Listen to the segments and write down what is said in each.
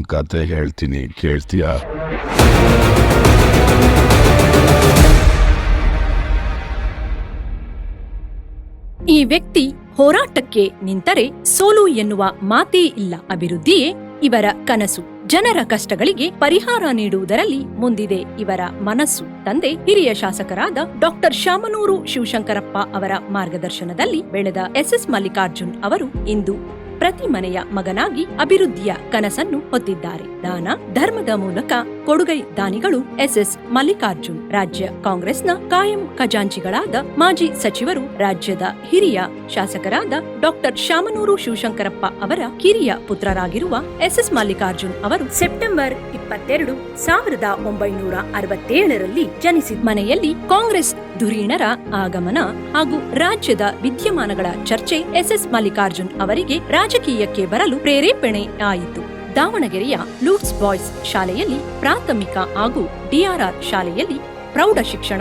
ಅವನ್ ಕತೆ ಹೇಳ್ತೀನಿ, ಕೇಳ್ತೀಯಾ? ಈ ವ್ಯಕ್ತಿ ಹೋರಾಟಕ್ಕೆ ನಿಂತರೆ ಸೋಲು ಎನ್ನುವ ಮಾತೇ ಇಲ್ಲ ಅಭಿವೃದ್ಧಿಯೇ ಇವರ ಕನಸು. ಜನರ ಕಷ್ಟಗಳಿಗೆ ಪರಿಹಾರ ನೀಡುವುದರಲ್ಲಿ ಮುಂದಿದೆ ಇವರ ಮನಸ್ಸು. ತಂದೆ, ಹಿರಿಯ ಶಾಸಕರಾದ ಡಾಕ್ಟರ್ ಶಾಮನೂರು ಶಿವಶಂಕರಪ್ಪ ಅವರ ಮಾರ್ಗದರ್ಶನದಲ್ಲಿ ಬೆಳೆದ ಎಸ್ಎಸ್ ಮಲ್ಲಿಕಾರ್ಜುನ್ ಅವರು ಇಂದು ಪ್ರತಿ ಮನೆಯ ಮಗನಾಗಿ ಅಭಿವೃದ್ಧಿಯ ಕನಸನ್ನು ಹೊತ್ತಿದ್ದಾರೆ. ದಾನ, ಧರ್ಮದ ಮೂಲಕ ಕೊಡುಗೈ ದಾನಿಗಳು ಎಸ್ಎಸ್ ಮಲ್ಲಿಕಾರ್ಜುನ್. ರಾಜ್ಯ ಕಾಂಗ್ರೆಸ್ನ ಕಾಯಂ ಖಜಾಂಚಿಗಳಾದ ಮಾಜಿ ಸಚಿವರು, ರಾಜ್ಯದ ಹಿರಿಯ ಶಾಸಕರಾದ ಡಾಕ್ಟರ್ ಶಾಮನೂರು ಶಿವಶಂಕರಪ್ಪ ಅವರ ಕಿರಿಯ ಪುತ್ರರಾಗಿರುವ ಎಸ್ಎಸ್ ಮಲ್ಲಿಕಾರ್ಜುನ್ ಅವರು ಸೆಪ್ಟೆಂಬರ್ ಇಪ್ಪತ್ತೆರಡು ಸಾವಿರದ ಒಂಬೈನೂರ ಅರವತ್ತೇಳರಲ್ಲಿ ಜನಿಸಿದ ಮನೆಯಲ್ಲಿ ಕಾಂಗ್ರೆಸ್ ಧುರೀಣರ ಆಗಮನ ಹಾಗೂ ರಾಜ್ಯದ ವಿದ್ಯಮಾನಗಳ ಚರ್ಚೆ ಎಸ್ಎಸ್ ಮಲ್ಲಿಕಾರ್ಜುನ್ ಅವರಿಗೆ ರಾಜಕೀಯಕ್ಕೆ ಬರಲು ಪ್ರೇರೇಪಣೆ ಆಯಿತು. ದಾವಣಗೆರೆಯ ಲೂಟ್ಸ್ ಬಾಯ್ಸ್ ಶಾಲೆಯಲ್ಲಿ ಪ್ರಾಥಮಿಕ ಹಾಗೂ ಡಿಆರ್ಆರ್ ಶಾಲೆಯಲ್ಲಿ ಪ್ರೌಢ ಶಿಕ್ಷಣ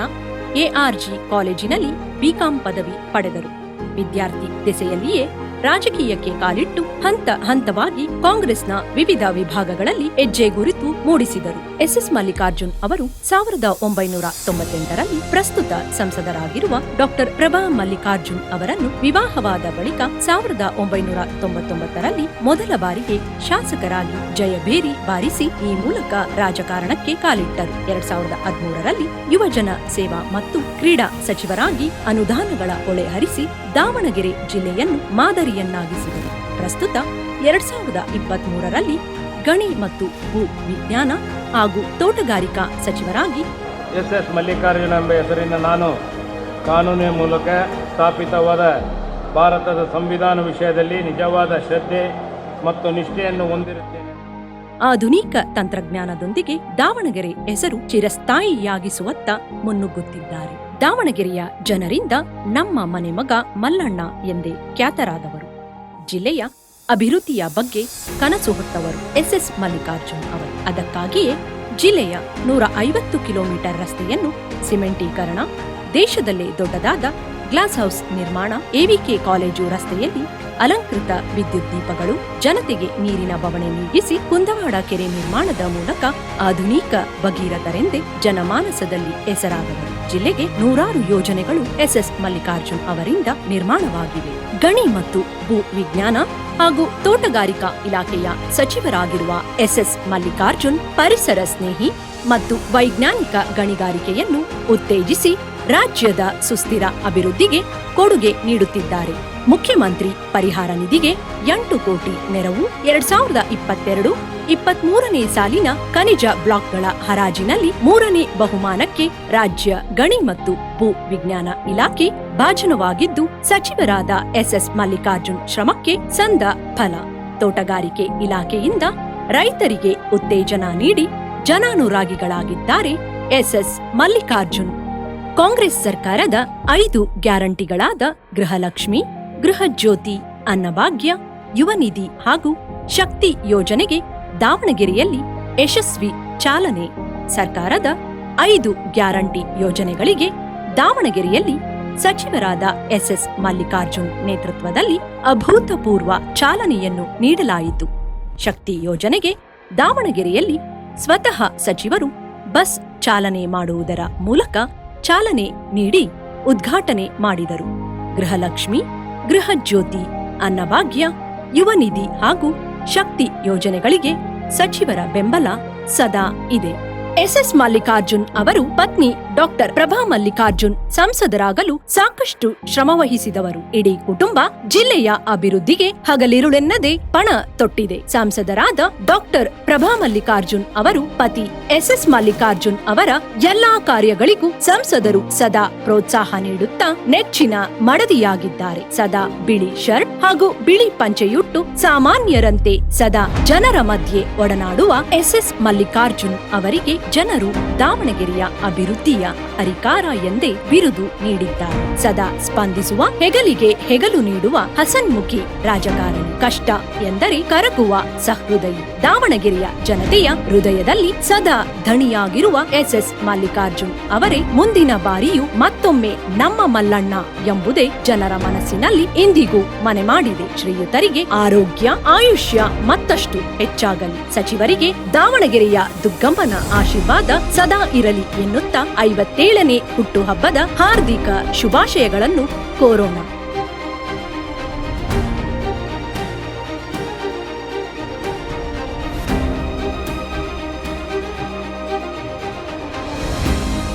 ಎಆರ್ಜಿ ಕಾಲೇಜಿನಲ್ಲಿ ಬಿಕಾಂ ಪದವಿ ಪಡೆದರು. ವಿದ್ಯಾರ್ಥಿ ದೆಸೆಯಲ್ಲಿಯೇ ರಾಜಕೀಯಕ್ಕೆ ಕಾಲಿಟ್ಟು ಹಂತ ಹಂತವಾಗಿ ಕಾಂಗ್ರೆಸ್ನ ವಿವಿಧ ವಿಭಾಗಗಳಲ್ಲಿ ಹೆಜ್ಜೆ ಗುರಿತು ಮೂಡಿಸಿದರು. ಎಸ್ಎಸ್ ಮಲ್ಲಿಕಾರ್ಜುನ್ ಅವರು ಸಾವಿರದ ಒಂಬೈನೂರ ತೊಂಬತ್ತೆಂಟರಲ್ಲಿ ಪ್ರಸ್ತುತ ಸಂಸದರಾಗಿರುವ ಡಾಕ್ಟರ್ ಪ್ರಭಾ ಮಲ್ಲಿಕಾರ್ಜುನ್ ಅವರನ್ನು ವಿವಾಹವಾದ ಬಳಿಕ ಸಾವಿರದ ಒಂಬೈನೂರ ತೊಂಬತ್ತೊಂಬತ್ತರಲ್ಲಿ ಮೊದಲ ಬಾರಿಗೆ ಶಾಸಕರಾಗಿ ಜಯಭೇರಿ ಬಾರಿಸಿ ಈ ಮೂಲಕ ರಾಜಕಾರಣಕ್ಕೆ ಕಾಲಿಟ್ಟರು. ಎರಡ್ ಸಾವಿರದ ಹದಿಮೂರರಲ್ಲಿ ಯುವಜನ ಸೇವಾ ಮತ್ತು ಕ್ರೀಡಾ ಸಚಿವರಾಗಿ ಅನುದಾನಗಳ ಹೊಳೆ ಹರಿಸಿ ದಾವಣಗೆರೆ ಜಿಲ್ಲೆಯನ್ನು ಮಾದರಿಯನ್ನಾಗಿಸಿದರು. ಪ್ರಸ್ತುತ ಎರಡ್ ಸಾವಿರದ ಇಪ್ಪತ್ತ್ ಮೂರರಲ್ಲಿ ಗಣಿ ಮತ್ತು ಭೂ ವಿಜ್ಞಾನ ಹಾಗೂ ತೋಟಗಾರಿಕಾ ಸಚಿವರಾಗಿ ಎಸ್ ಎಸ್ ಮಲ್ಲಿಕಾರ್ಜುನ ಎಂಬ ಹೆಸರಿನ ನಾನು ಕಾನೂನಿನ ಮೂಲಕ ಸ್ಥಾಪಿತವಾದ ಭಾರತದ ಸಂವಿಧಾನ ವಿಷಯದಲ್ಲಿ ನಿಜವಾದ ಶ್ರದ್ಧೆ ಮತ್ತು ನಿಷ್ಠೆಯನ್ನು ಹೊಂದಿರುತ್ತೇನೆ. ಆಧುನಿಕ ತಂತ್ರಜ್ಞಾನದೊಂದಿಗೆ ದಾವಣಗೆರೆ ಹೆಸರು ಚಿರಸ್ಥಾಯಿಯಾಗಿಸುವತ್ತ ಮುನ್ನುಗ್ಗುತ್ತಿದ್ದಾರೆ. ದಾವಣಗೆರೆಯ ಜನರಿಂದ ನಮ್ಮ ಮನೆ ಮಗ ಮಲ್ಲಣ್ಣ ಎಂದೇ ಖ್ಯಾತರಾದವರು. ಜಿಲ್ಲೆಯ ಅಭಿವೃದ್ಧಿಯ ಬಗ್ಗೆ ಕನಸು ಹೊತ್ತವರು ಎಸ್ಎಸ್ ಮಲ್ಲಿಕಾರ್ಜುನ್ ಅವರು. ಅದಕ್ಕಾಗಿಯೇ ಜಿಲ್ಲೆಯ ನೂರ ಐವತ್ತು ಕಿಲೋಮೀಟರ್ ರಸ್ತೆಯನ್ನು ಸಿಮೆಂಟೀಕರಣ, ದೇಶದಲ್ಲೇ ದೊಡ್ಡದಾದ ಗ್ಲಾಸ್ ಹೌಸ್ ನಿರ್ಮಾಣ ಎವಿಕೆ ಕಾಲೇಜು ರಸ್ತೆಯಲ್ಲಿ ಅಲಂಕೃತ ವಿದ್ಯುತ್ ದೀಪಗಳು, ಜನತೆಗೆ ನೀರಿನ ಬವಣೆ ನೀಗಿಸಿ ಕುಂದವಾಡ ಕೆರೆ ನಿರ್ಮಾಣದ ಮೂಲಕ ಆಧುನಿಕ ಭಗೀರಥರೆಂದೇ ಜನಮಾನಸದಲ್ಲಿ ಹೆಸರಾದವರು. ಜಿಲ್ಲೆಗೆ ನೂರಾರು ಯೋಜನೆಗಳು ಎಸ್ಎಸ್ ಮಲ್ಲಿಕಾರ್ಜುನ್ ಅವರಿಂದ ನಿರ್ಮಾಣವಾಗಿವೆ. ಗಣಿ ಮತ್ತು ಭೂ ವಿಜ್ಞಾನ ಹಾಗೂ ತೋಟಗಾರಿಕಾ ಇಲಾಖೆಯ ಸಚಿವರಾಗಿರುವ ಎಸ್ಎಸ್ ಮಲ್ಲಿಕಾರ್ಜುನ್ ಪರಿಸರ ಸ್ನೇಹಿ ಮತ್ತು ವೈಜ್ಞಾನಿಕ ಗಣಿಗಾರಿಕೆಯನ್ನು ಉತ್ತೇಜಿಸಿ ರಾಜ್ಯದ ಸುಸ್ಥಿರ ಅಭಿವೃದ್ಧಿಗೆ ಕೊಡುಗೆ ನೀಡುತ್ತಿದ್ದಾರೆ. ಮುಖ್ಯಮಂತ್ರಿ ಪರಿಹಾರ ನಿಧಿಗೆ ಎಂಟು ಕೋಟಿ ನೆರವು ಎರಡ್ ಸಾವಿರದ ಇಪ್ಪತ್ತೆರಡು ಇಪ್ಪತ್ತ್ ಮೂರನೇ ಸಾಲಿನ ಖನಿಜ ಬ್ಲಾಕ್ಗಳ ಹರಾಜಿನಲ್ಲಿ ಮೂರನೇ ಬಹುಮಾನಕ್ಕೆ ರಾಜ್ಯ ಗಣಿ ಮತ್ತು ಭೂ ವಿಜ್ಞಾನ ಇಲಾಖೆ ಭಾಜನವಾಗಿದ್ದು, ಸಚಿವರಾದ ಎಸ್ಎಸ್ ಮಲ್ಲಿಕಾರ್ಜುನ್ ಶ್ರಮಕ್ಕೆ ಸಂದ ಫಲ. ತೋಟಗಾರಿಕೆ ಇಲಾಖೆಯಿಂದ ರೈತರಿಗೆ ಉತ್ತೇಜನ ನೀಡಿ ಜನಾನುರಾಗಿಗಳಾಗಿದ್ದಾರೆ ಎಸ್ಎಸ್ ಮಲ್ಲಿಕಾರ್ಜುನ್. ಕಾಂಗ್ರೆಸ್ ಸರ್ಕಾರದ ಐದು ಗ್ಯಾರಂಟಿಗಳಾದ ಗೃಹಲಕ್ಷ್ಮಿ ಗೃಹಜ್ಯೋತಿ ಅನ್ನಭಾಗ್ಯ ಯುವನಿಧಿ ಹಾಗೂ ಶಕ್ತಿ ಯೋಜನೆಗೆ ದಾವಣಗೆರೆಯಲ್ಲಿ ಯಶಸ್ವಿ ಚಾಲನೆ. ಸರ್ಕಾರದ ಐದು ಗ್ಯಾರಂಟಿ ಯೋಜನೆಗಳಿಗೆ ದಾವಣಗೆರೆಯಲ್ಲಿ ಸಚಿವರಾದ ಎಸ್ಎಸ್ ಮಲ್ಲಿಕಾರ್ಜುನ್ ನೇತೃತ್ವದಲ್ಲಿ ಅಭೂತಪೂರ್ವ ಚಾಲನೆಯನ್ನು ನೀಡಲಾಯಿತು. ಶಕ್ತಿ ಯೋಜನೆಗೆ ದಾವಣಗೆರೆಯಲ್ಲಿ ಸ್ವತಃ ಸಚಿವರು ಬಸ್ ಚಾಲನೆ ಮಾಡುವುದರ ಮೂಲಕ ಚಾಲನೆ ನೀಡಿ ಉದ್ಘಾಟನೆ ಮಾಡಿದರು. ಗೃಹಲಕ್ಷ್ಮಿ ಗೃಹಜ್ಯೋತಿ ಅನ್ನಭಾಗ್ಯ ಯುವ ನಿಧಿ ಹಾಗೂ ಶಕ್ತಿ ಯೋಜನೆಗಳಿಗೆ ಸಚಿವರ ಬೆಂಬಲ ಸದಾ ಇದೆ. ಎಸ್ ಎಸ್ ಮಲ್ಲಿಕಾರ್ಜುನ್ ಅವರು ಪತ್ನಿ ಡಾಕ್ಟರ್ ಪ್ರಭಾ ಮಲ್ಲಿಕಾರ್ಜುನ್ ಸಂಸದರಾಗಲು ಸಾಕಷ್ಟು ಶ್ರಮವಹಿಸಿದವರು. ಇಡೀ ಕುಟುಂಬ ಜಿಲ್ಲೆಯ ಅಭಿವೃದ್ಧಿಗೆ ಹಗಲಿರುಳೆನ್ನದೆ ಪಣ ತೊಟ್ಟಿದೆ. ಸಂಸದರಾದ ಡಾಕ್ಟರ್ ಪ್ರಭಾ ಮಲ್ಲಿಕಾರ್ಜುನ್ ಅವರು, ಪತಿ ಎಸ್ ಮಲ್ಲಿಕಾರ್ಜುನ್ ಅವರ ಎಲ್ಲಾ ಕಾರ್ಯಗಳಿಗೂ ಸಂಸದರು ಸದಾ ಪ್ರೋತ್ಸಾಹ ನೀಡುತ್ತಾ ನೆಚ್ಚಿನ ಮಡದಿಯಾಗಿದ್ದಾರೆ. ಸದಾ ಬಿಳಿ ಶರ್ಟ್ ಹಾಗೂ ಬಿಳಿ ಪಂಚೆಯುಟ್ಟು ಸಾಮಾನ್ಯರಂತೆ ಸದಾ ಜನರ ಮಧ್ಯೆ ಒಡನಾಡುವ ಎಸ್ ಎಸ್ ಮಲ್ಲಿಕಾರ್ಜುನ್ ಅವರಿಗೆ ಜನರು ದಾವಣಗೆರೆಯ ಅಭಿವೃದ್ಧಿಯ ಅರಿಕಾರ ಎಂದೇ ಬಿರುದು ನೀಡಿದ್ದಾರೆ ಸದಾ ಸ್ಪಂದಿಸುವ, ಹೆಗಲಿಗೆ ಹೆಗಲು ನೀಡುವ ಹಸನ್ಮುಖಿ ರಾಜಕಾರಣಿ. ಕಷ್ಟ ಎಂದರೆ ಕರಗುವ ಸಹೃದಯಿ. ದಾವಣಗೆರೆಯ ಜನತೆಯ ಹೃದಯದಲ್ಲಿ ಸದಾ ಧಣಿಯಾಗಿರುವ ಎಸ್ ಎಸ್ ಮಲ್ಲಿಕಾರ್ಜುನ್ ಅವರೇ ಮುಂದಿನ ಬಾರಿಯೂ ಮತ್ತೊಮ್ಮೆ ನಮ್ಮ ಮಲ್ಲಣ್ಣ ಎಂಬುದೇ ಜನರ ಮನಸ್ಸಿನಲ್ಲಿ ಇಂದಿಗೂ ಮನೆ ಮಾಡಿದೆ. ಶ್ರೀಯುತರಿಗೆ ಆರೋಗ್ಯ, ಆಯುಷ್ಯ ಮತ್ತಷ್ಟು ಹೆಚ್ಚಾಗಲಿ. ಸಚಿವರಿಗೆ ದಾವಣಗೆರೆಯ ದುಗ್ಗಮ್ಮನ ಆಶೀರ್ವಾದ ಸದಾ ಇರಲಿ ಎನ್ನುತ್ತಾ ಐವತ್ತೇಳನೇ ಹುಟ್ಟುಹಬ್ಬದ ಹಾರ್ದಿಕ ಶುಭಾಶಯಗಳನ್ನು ಕೋರೋಣ.